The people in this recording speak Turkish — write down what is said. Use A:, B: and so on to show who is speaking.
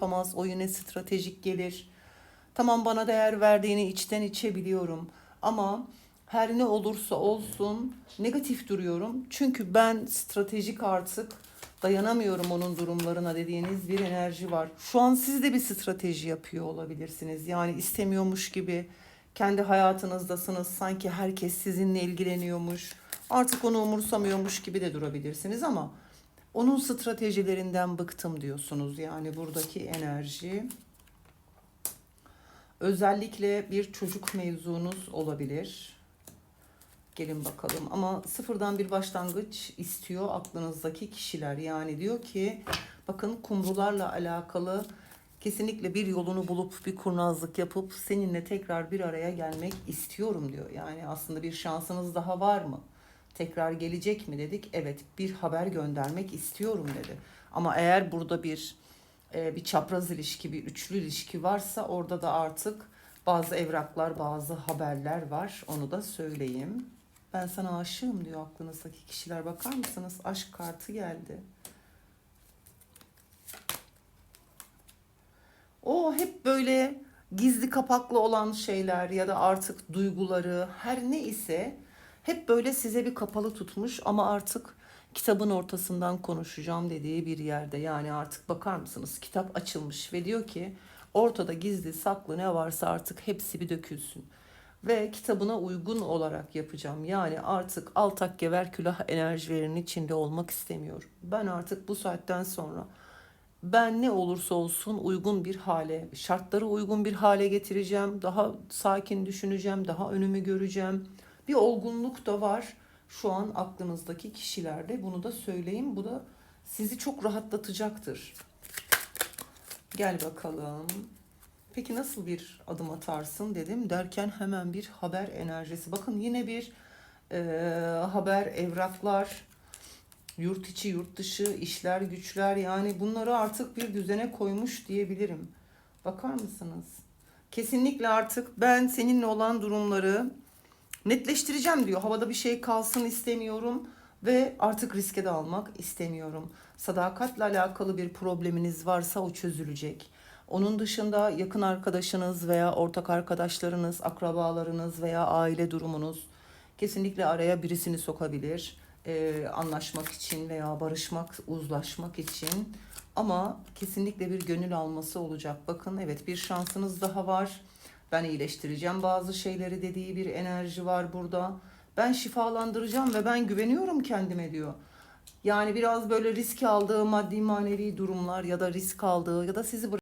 A: yapamaz. O yine stratejik gelir. Tamam bana değer verdiğini içten içe biliyorum. Ama her ne olursa olsun negatif duruyorum. Çünkü ben stratejik artık dayanamıyorum onun durumlarına dediğiniz bir enerji var. Şu an siz de bir strateji yapıyor olabilirsiniz. Yani istemiyormuş gibi kendi hayatınızdasınız. Sanki herkes sizinle ilgileniyormuş. Artık onu umursamıyormuş gibi de durabilirsiniz ama onun stratejilerinden bıktım diyorsunuz. Yani buradaki enerji özellikle bir çocuk mevzunuz olabilir. Gelin bakalım ama sıfırdan bir başlangıç istiyor aklınızdaki kişiler. Yani diyor ki bakın kumrularla alakalı kesinlikle bir yolunu bulup bir kurnazlık yapıp seninle tekrar bir araya gelmek istiyorum diyor. Yani aslında bir şansınız daha var mı? Tekrar gelecek mi dedik? Evet bir haber göndermek istiyorum dedi. Ama eğer burada bir e, bir çapraz ilişki, bir üçlü ilişki varsa orada da artık bazı evraklar, bazı haberler var. Onu da söyleyeyim. Ben sana aşığım diyor aklınızdaki kişiler. Bakar mısınız? Aşk kartı geldi. O hep böyle gizli kapaklı olan şeyler ya da artık duyguları her ne ise hep böyle size bir kapalı tutmuş ama artık kitabın ortasından konuşacağım dediği bir yerde. Yani artık bakar mısınız kitap açılmış ve diyor ki ortada gizli saklı ne varsa artık hepsi bir dökülsün. Ve kitabına uygun olarak yapacağım. Yani artık altak gever külah enerjilerinin içinde olmak istemiyorum. Ben artık bu saatten sonra ben ne olursa olsun uygun bir hale, şartları uygun bir hale getireceğim. Daha sakin düşüneceğim, daha önümü göreceğim. Bir olgunluk da var şu an aklınızdaki kişilerde. Bunu da söyleyeyim. Bu da sizi çok rahatlatacaktır. Gel bakalım. Peki nasıl bir adım atarsın dedim derken hemen bir haber enerjisi. Bakın yine bir e, haber, evraklar, yurt içi, yurt dışı, işler, güçler yani bunları artık bir düzene koymuş diyebilirim. Bakar mısınız? Kesinlikle artık ben seninle olan durumları netleştireceğim diyor. Havada bir şey kalsın istemiyorum ve artık riske de almak istemiyorum. Sadakatle alakalı bir probleminiz varsa o çözülecek. Onun dışında yakın arkadaşınız veya ortak arkadaşlarınız, akrabalarınız veya aile durumunuz kesinlikle araya birisini sokabilir. Ee, anlaşmak için veya barışmak, uzlaşmak için. Ama kesinlikle bir gönül alması olacak. Bakın evet bir şansınız daha var. Ben iyileştireceğim bazı şeyleri dediği bir enerji var burada. Ben şifalandıracağım ve ben güveniyorum kendime diyor. Yani biraz böyle risk aldığı maddi manevi durumlar ya da risk aldığı ya da sizi